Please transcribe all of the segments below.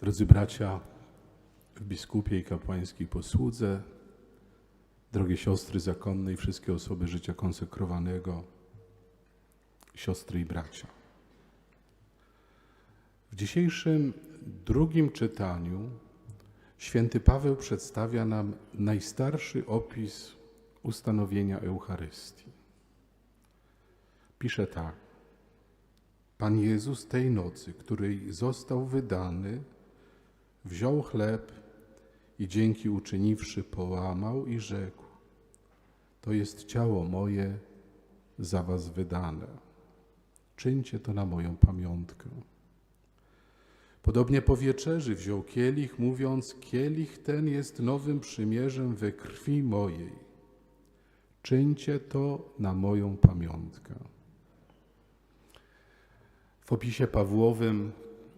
Drodzy bracia w biskupie i kapłańskiej posłudze, drogie siostry zakonne i wszystkie osoby życia konsekrowanego, siostry i bracia. W dzisiejszym drugim czytaniu święty Paweł przedstawia nam najstarszy opis ustanowienia Eucharystii. Pisze tak. Pan Jezus tej nocy, której został wydany, wziął chleb i dzięki uczyniwszy połamał i rzekł: To jest ciało moje za was wydane. Czyńcie to na moją pamiątkę. Podobnie po wieczerzy wziął kielich, mówiąc: Kielich ten jest nowym przymierzem we krwi mojej. Czyńcie to na moją pamiątkę. W opisie Pawłowym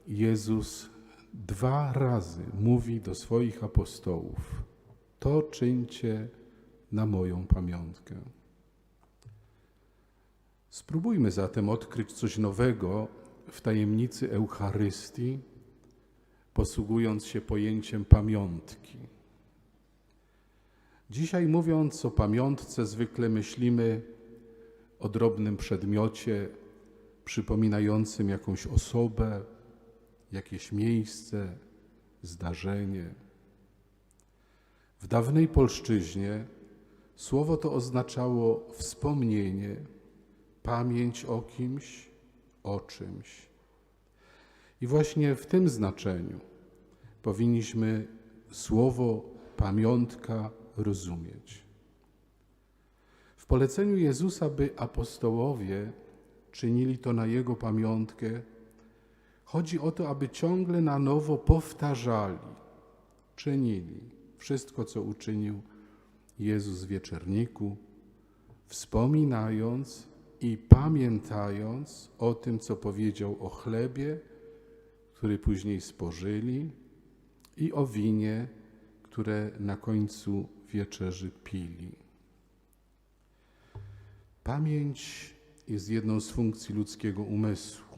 Jezus dwa razy mówi do swoich apostołów: To czyńcie na moją pamiątkę. Spróbujmy zatem odkryć coś nowego w tajemnicy Eucharystii, posługując się pojęciem pamiątki. Dzisiaj, mówiąc o pamiątce, zwykle myślimy o drobnym przedmiocie przypominającym jakąś osobę, jakieś miejsce, zdarzenie. W dawnej polszczyźnie słowo to oznaczało wspomnienie, pamięć o kimś, o czymś. I właśnie w tym znaczeniu powinniśmy słowo pamiątka rozumieć. W poleceniu Jezusa, by apostołowie czynili to na Jego pamiątkę, chodzi o to, aby ciągle na nowo powtarzali, czynili wszystko, co uczynił Jezus w wieczerniku, wspominając i pamiętając o tym, co powiedział o chlebie, który później spożyli, i o winie, które na końcu wieczerzy pili. Pamięć jest jedną z funkcji ludzkiego umysłu.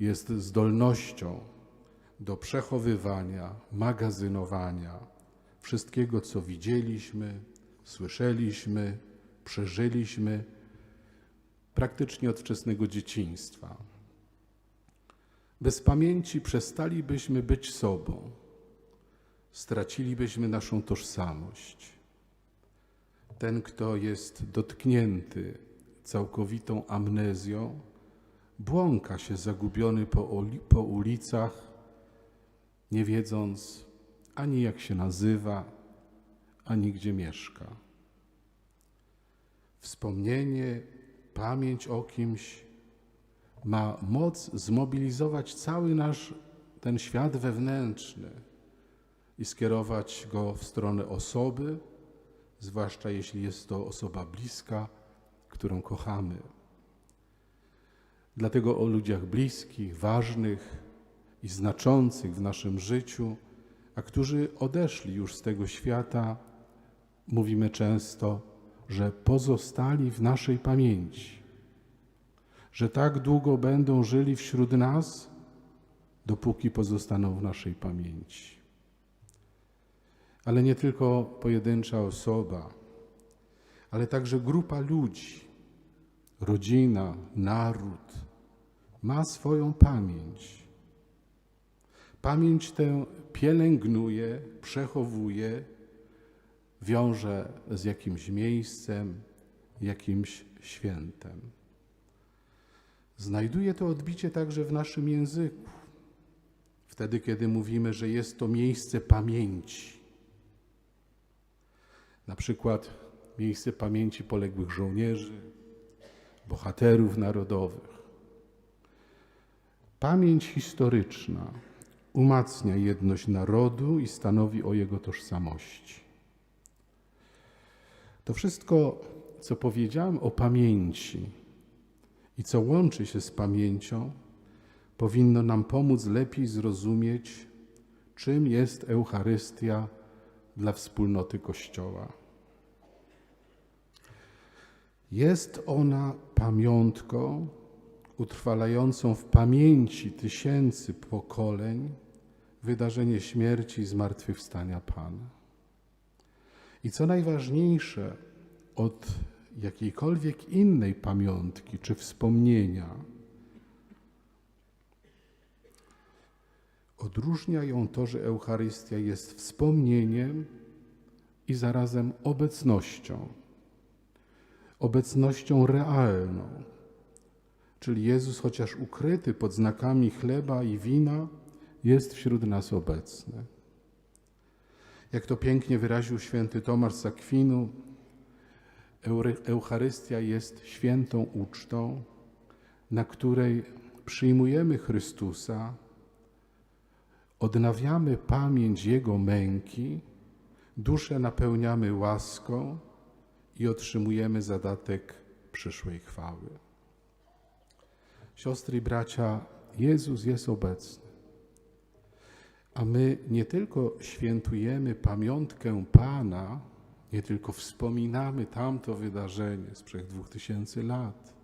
Jest zdolnością do przechowywania, magazynowania wszystkiego, co widzieliśmy, słyszeliśmy, przeżyliśmy praktycznie od wczesnego dzieciństwa. Bez pamięci przestalibyśmy być sobą, stracilibyśmy naszą tożsamość. Ten, kto jest dotknięty całkowitą amnezją, błąka się zagubiony po, po ulicach, nie wiedząc ani jak się nazywa, ani gdzie mieszka. Wspomnienie, pamięć o kimś ma moc zmobilizować cały nasz ten świat wewnętrzny i skierować go w stronę osoby, zwłaszcza jeśli jest to osoba bliska, którą kochamy. Dlatego o ludziach bliskich, ważnych i znaczących w naszym życiu, a którzy odeszli już z tego świata, mówimy często, że pozostali w naszej pamięci, że tak długo będą żyli wśród nas, dopóki pozostaną w naszej pamięci. Ale nie tylko pojedyncza osoba, ale także grupa ludzi, rodzina, naród ma swoją pamięć. Pamięć tę pielęgnuje, przechowuje, wiąże z jakimś miejscem, jakimś świętem. Znajduje to odbicie także w naszym języku. Wtedy, kiedy mówimy, że jest to miejsce pamięci. Na przykład miejsce pamięci poległych żołnierzy, bohaterów narodowych. Pamięć historyczna umacnia jedność narodu i stanowi o jego tożsamości. To wszystko, co powiedziałem o pamięci i co łączy się z pamięcią, powinno nam pomóc lepiej zrozumieć, czym jest Eucharystia dla wspólnoty Kościoła. Jest ona pamiątką utrwalającą w pamięci tysięcy pokoleń wydarzenie śmierci i zmartwychwstania Pana. I co najważniejsze, od jakiejkolwiek innej pamiątki czy wspomnienia, odróżnia ją to, że Eucharystia jest wspomnieniem i zarazem obecnością. Obecnością realną. Czyli Jezus, chociaż ukryty pod znakami chleba i wina, jest wśród nas obecny. Jak to pięknie wyraził święty Tomasz z Akwinu, Eucharystia jest świętą ucztą, na której przyjmujemy Chrystusa, odnawiamy pamięć Jego męki, duszę napełniamy łaską i otrzymujemy zadatek przyszłej chwały. Siostry i bracia, Jezus jest obecny. A my nie tylko świętujemy pamiątkę Pana, nie tylko wspominamy tamto wydarzenie sprzed dwóch tysięcy lat,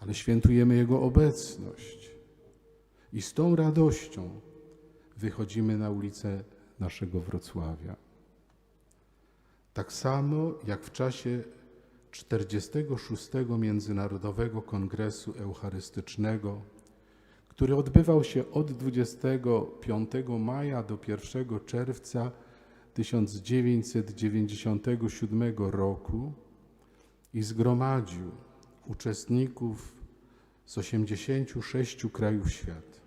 ale świętujemy Jego obecność. I z tą radością wychodzimy na ulicę naszego Wrocławia. Tak samo jak w czasie 46. Międzynarodowego Kongresu Eucharystycznego, który odbywał się od 25 maja do 1 czerwca 1997 roku i zgromadził uczestników z 86 krajów świata.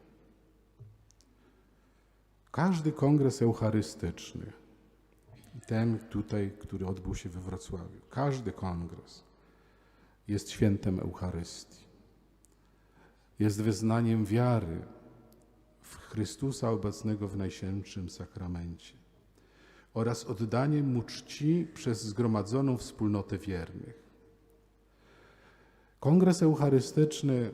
Każdy kongres eucharystyczny, ten tutaj, który odbył się we Wrocławiu, każdy kongres jest świętem Eucharystii. Jest wyznaniem wiary w Chrystusa obecnego w Najświętszym Sakramencie oraz oddaniem Mu czci przez zgromadzoną wspólnotę wiernych. Kongres Eucharystyczny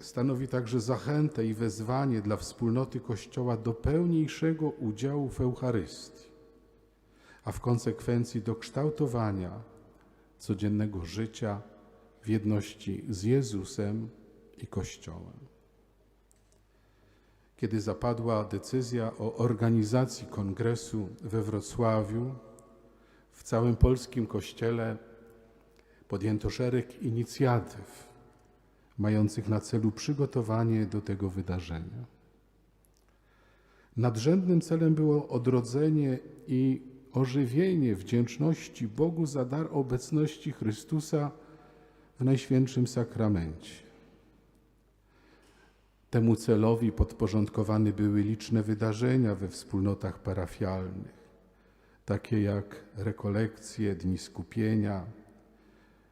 stanowi także zachętę i wezwanie dla wspólnoty Kościoła do pełniejszego udziału w Eucharystii, a w konsekwencji do kształtowania codziennego życia w jedności z Jezusem i Kościołem. Kiedy zapadła decyzja o organizacji kongresu we Wrocławiu, w całym polskim Kościele podjęto szereg inicjatyw mających na celu przygotowanie do tego wydarzenia. Nadrzędnym celem było odrodzenie i ożywienie wdzięczności Bogu za dar obecności Chrystusa w Najświętszym Sakramencie. Temu celowi podporządkowane były liczne wydarzenia we wspólnotach parafialnych, takie jak rekolekcje, dni skupienia,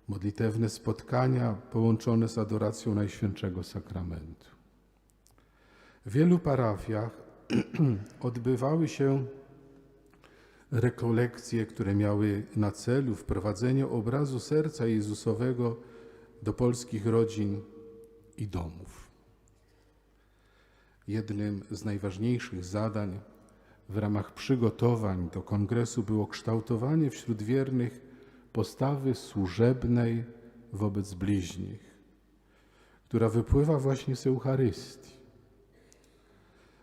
modlitewne spotkania połączone z adoracją Najświętszego Sakramentu. W wielu parafiach odbywały się rekolekcje, które miały na celu wprowadzenie obrazu serca Jezusowego do polskich rodzin i domów. Jednym z najważniejszych zadań w ramach przygotowań do kongresu było kształtowanie wśród wiernych postawy służebnej wobec bliźnich, która wypływa właśnie z Eucharystii.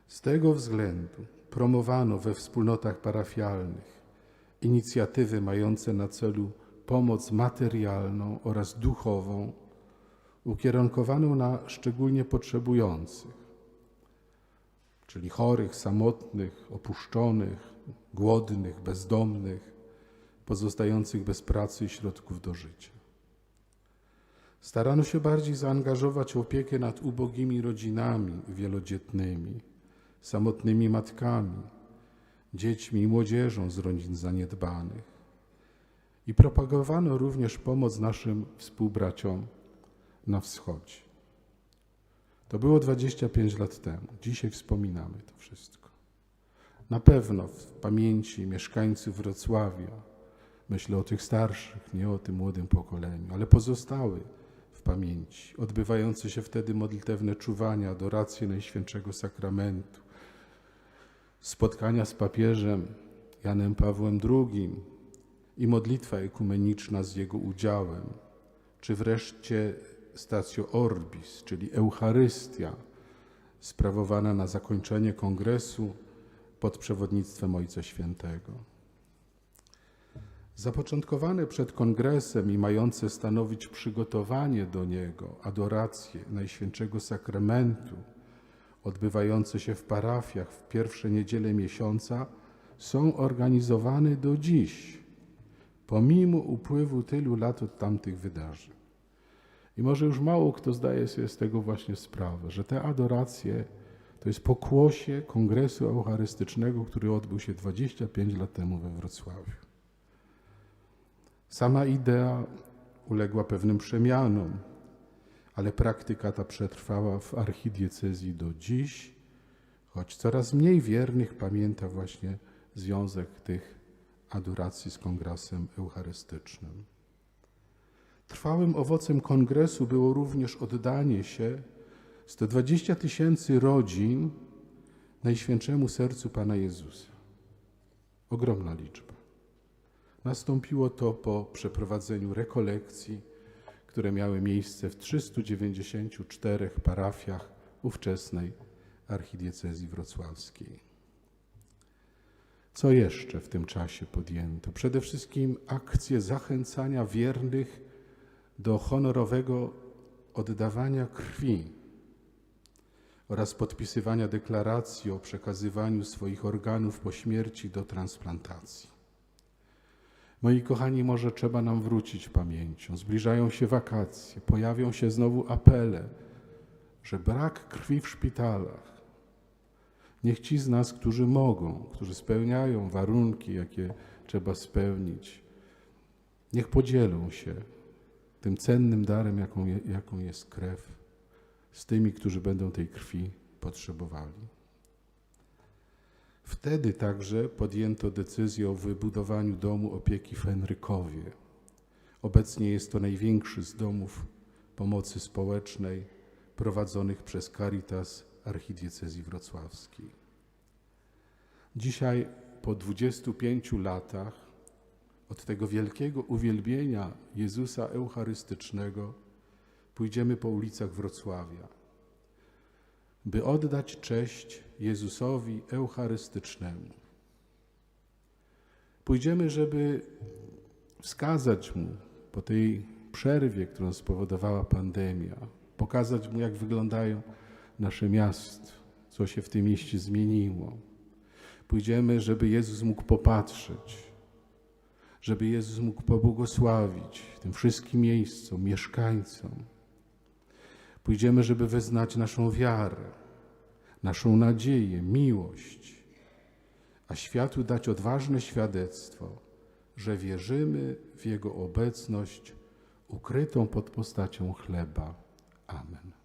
Z tego względu promowano we wspólnotach parafialnych inicjatywy mające na celu pomoc materialną oraz duchową, ukierunkowaną na szczególnie potrzebujących, czyli chorych, samotnych, opuszczonych, głodnych, bezdomnych, pozostających bez pracy i środków do życia. Starano się bardziej zaangażować w opiekę nad ubogimi rodzinami wielodzietnymi, samotnymi matkami, dziećmi i młodzieżą z rodzin zaniedbanych. I propagowano również pomoc naszym współbraciom na wschodzie. To było 25 lat temu. Dzisiaj wspominamy to wszystko. Na pewno w pamięci mieszkańców Wrocławia, myślę o tych starszych, nie o tym młodym pokoleniu, ale pozostały w pamięci, odbywające się wtedy modlitewne czuwania, adoracje Najświętszego Sakramentu, spotkania z papieżem Janem Pawłem II i modlitwa ekumeniczna z jego udziałem, czy wreszcie Stacio Orbis, czyli Eucharystia, sprawowana na zakończenie kongresu pod przewodnictwem Ojca Świętego. Zapoczątkowane przed kongresem i mające stanowić przygotowanie do niego, adoracje Najświętszego Sakramentu, odbywające się w parafiach w pierwsze niedziele miesiąca, są organizowane do dziś, pomimo upływu tylu lat od tamtych wydarzeń. I może już mało kto zdaje sobie z tego właśnie sprawę, że te adoracje to jest pokłosie Kongresu Eucharystycznego, który odbył się 25 lat temu we Wrocławiu. Sama idea uległa pewnym przemianom, ale praktyka ta przetrwała w archidiecezji do dziś, choć coraz mniej wiernych pamięta właśnie związek tych adoracji z Kongresem Eucharystycznym. Trwałym owocem kongresu było również oddanie się 120 tysięcy rodzin Najświętszemu Sercu Pana Jezusa. Ogromna liczba. Nastąpiło to po przeprowadzeniu rekolekcji, które miały miejsce w 394 parafiach ówczesnej archidiecezji wrocławskiej. Co jeszcze w tym czasie podjęto? Przede wszystkim akcje zachęcania wiernych do honorowego oddawania krwi oraz podpisywania deklaracji o przekazywaniu swoich organów po śmierci do transplantacji. Moi kochani, może trzeba nam wrócić pamięcią. Zbliżają się wakacje, pojawią się znowu apele, że brak krwi w szpitalach. Niech ci z nas, którzy mogą, którzy spełniają warunki, jakie trzeba spełnić, niech podzielą się tym cennym darem, jaką, je, jaką jest krew, z tymi, którzy będą tej krwi potrzebowali. Wtedy także podjęto decyzję o wybudowaniu domu opieki w Henrykowie. Obecnie jest to największy z domów pomocy społecznej prowadzonych przez Caritas Archidiecezji Wrocławskiej. Dzisiaj, po 25 latach od tego wielkiego uwielbienia Jezusa Eucharystycznego, pójdziemy po ulicach Wrocławia by oddać cześć Jezusowi Eucharystycznemu. Pójdziemy, żeby wskazać Mu po tej przerwie, którą spowodowała pandemia, pokazać Mu, jak wyglądają nasze miasta, co się w tym mieście zmieniło. Pójdziemy, żeby Jezus mógł popatrzeć, żeby Jezus mógł pobłogosławić tym wszystkim miejscom, mieszkańcom, Pójdziemy, żeby wyznać naszą wiarę, naszą nadzieję, miłość, a światu dać odważne świadectwo, że wierzymy w Jego obecność ukrytą pod postacią chleba. Amen.